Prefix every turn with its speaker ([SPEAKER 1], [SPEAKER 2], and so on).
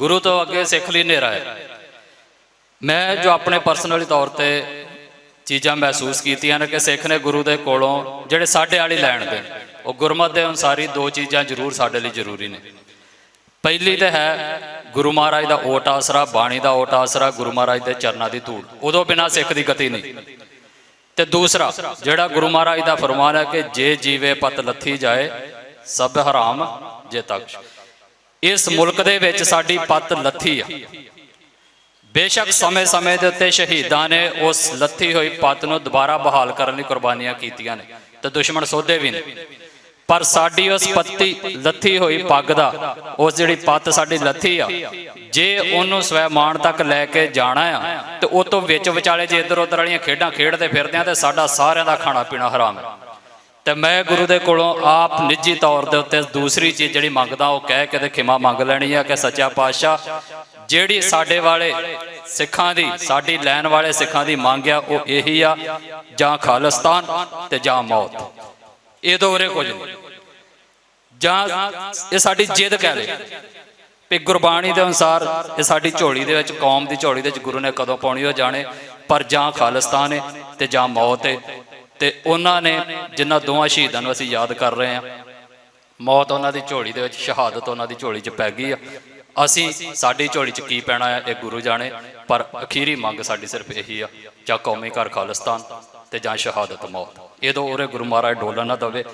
[SPEAKER 1] ਗੁਰੂ ਤੋਂ ਅੱਗੇ ਸਿੱਖ ਲਈ ਹਨੇਰਾ ਹੈ। ਮੈਂ ਜੋ ਆਪਣੇ ਪਰਸਨਲੀ ਤੌਰ ਤੇ ਚੀਜ਼ਾਂ ਮਹਿਸੂਸ ਕੀਤੀਆਂ ਨੇ ਕਿ ਸਿੱਖ ਨੇ ਗੁਰੂ ਦੇ ਕੋਲੋਂ ਜਿਹੜੇ ਸਾਡੇ ਵਾਲੀ ਲੈਣ ਦੇਣ, ਉਹ ਗੁਰਮਤ ਦੇ ਅਨੁਸਾਰ ਹੀ ਦੋ ਚੀਜ਼ਾਂ ਜ਼ਰੂਰ ਸਾਡੇ ਲਈ ਜ਼ਰੂਰੀ ਨੇ। ਪਹਿਲੀ ਤੇ ਹੈ ਗੁਰੂ ਮਹਾਰਾਜ ਦਾ ਓਟ ਆਸਰਾ, ਬਾਣੀ ਦਾ ਓਟ ਆਸਰਾ, ਗੁਰੂ ਮਹਾਰਾਜ ਦੇ ਚਰਨਾਂ ਦੀ ਧੂੜ। ਉਦੋਂ ਬਿਨਾ ਸਿੱਖ ਦੀ ਗਤੀ ਨਹੀਂ। ਤੇ ਦੂਸਰਾ, ਜਿਹੜਾ ਗੁਰੂ ਮਹਾਰਾਜ ਦਾ ਫਰਮਾਨ ਹੈ ਕਿ ਜੇ ਜੀਵੇ ਪਤ ਲੱਥੀ ਜਾਏ, ਸਭ ਹਰਾਮ ਜੇ ਤੱਕ ਇਸ ਮੁਲਕ ਦੇ ਵਿੱਚ ਸਾਡੀ ਪਤ ਲੱਥੀ ਆ। ਬੇਸ਼ੱਕ ਸਮੇਂ-ਸਮੇਂ ਦੇ ਉੱਤੇ ਸ਼ਹੀਦਾਂ ਨੇ ਉਸ ਲੱਥੀ ਹੋਈ ਪਤ ਨੂੰ ਦੁਬਾਰਾ ਬਹਾਲ ਕਰਨ ਲਈ ਕੁਰਬਾਨੀਆਂ ਕੀਤੀਆਂ ਨੇ ਤੇ ਦੁਸ਼ਮਣ ਸੋਧੇ ਵੀ ਨੇ। ਪਰ ਸਾਡੀ ਉਸ ਪੱਤੀ ਲੱਥੀ ਹੋਈ ਪੱਗ ਦਾ, ਉਸ ਜਿਹੜੀ ਪੱਤ ਸਾਡੀ ਲੱਥੀ ਆ, ਜੇ ਉਹਨੂੰ ਸਵੈਮਾਨ ਤੱਕ ਲੈ ਕੇ ਜਾਣਾ ਆ, ਤੇ ਉਹ ਤੋਂ ਵਿੱਚ ਵਿਚਾਲੇ ਜੇ ਇੱਧਰ ਉੱਧਰ ਵਾਲੀਆਂ ਖੇਡਾਂ ਖੇਡਦੇ ਫਿਰਦੇ ਆ ਤੇ ਸਾਡਾ ਸਾਰਿਆਂ ਦਾ ਖਾਣਾ ਪੀਣਾ ਹਰਾਮ ਹੈ ਤੇ ਮੈਂ ਗੁਰੂ ਦੇ ਕੋਲੋਂ ਆਪ ਨਿੱਜੀ ਤੌਰ ਦੇ ਉੱਤੇ ਦੂਸਰੀ ਚੀਜ਼ ਜਿਹੜੀ ਮੰਗਦਾ, ਉਹ ਕਹਿ ਕੇ ਤੇ ਖਿਮਾ ਮੰਗ ਲੈਣੀ ਆ ਕਿ ਸੱਚਾ ਪਾਤਸ਼ਾਹ, ਜਿਹੜੀ ਸਾਡੇ ਵਾਲੇ ਸਿੱਖਾਂ ਦੀ, ਸਾਡੀ ਲੈਣ ਵਾਲੇ ਸਿੱਖਾਂ ਦੀ ਮੰਗ ਆ, ਉਹ ਇਹੀ ਆ, ਜਾਂ ਖਾਲਿਸਤਾਨ ਤੇ ਜਾਂ ਮੌਤ। ਇਹ ਦੋ ਉਰੇ ਕੁਝ ਨਹੀਂ। ਜਾਂ ਇਹ ਸਾਡੀ ਜਿੱਦ ਕਹਿ ਲੈ ਵੀ ਗੁਰਬਾਣੀ ਦੇ ਅਨੁਸਾਰ ਇਹ ਸਾਡੀ ਝੋਲੀ ਦੇ ਵਿੱਚ, ਕੌਮ ਦੀ ਝੋਲੀ ਦੇ ਵਿੱਚ ਗੁਰੂ ਨੇ ਕਦੋਂ ਪਾਉਣੀ, ਉਹ ਜਾਣੇ, ਪਰ ਜਾਂ ਖਾਲਿਸਤਾਨ ਹੈ ਤੇ ਜਾਂ ਮੌਤ ਹੈ ਤੇ ਉਹਨਾਂ ਨੇ ਜਿਨ੍ਹਾਂ ਦੋਵਾਂ ਸ਼ਹੀਦਾਂ ਨੂੰ ਅਸੀਂ ਯਾਦ ਕਰ ਰਹੇ ਹਾਂ, ਮੌਤ ਉਹਨਾਂ ਦੀ ਝੋਲੀ ਦੇ ਵਿੱਚ, ਸ਼ਹਾਦਤ ਉਹਨਾਂ ਦੀ ਝੋਲੀ 'ਚ ਪੈ ਗਈ ਆ। ਅਸੀਂ ਸਾਡੀ ਝੋਲੀ 'ਚ ਕੀ ਪੈਣਾ ਹੈ ਇਹ ਗੁਰੂ ਜਾਣੇ, ਪਰ ਅਖੀਰੀ ਮੰਗ ਸਾਡੀ ਸਿਰਫ ਇਹੀ ਆ, ਜਾਂ ਕੌਮੀ ਘਰ ਖਾਲਿਸਤਾਨ ਤੇ ਜਾਂ ਸ਼ਹਾਦਤ ਮੌਤ। ਇਹ ਦੋ ਉਰੇ ਗੁਰੂ ਮਹਾਰਾਜ ਡੋਲਣ ਨਾ ਦਵੇ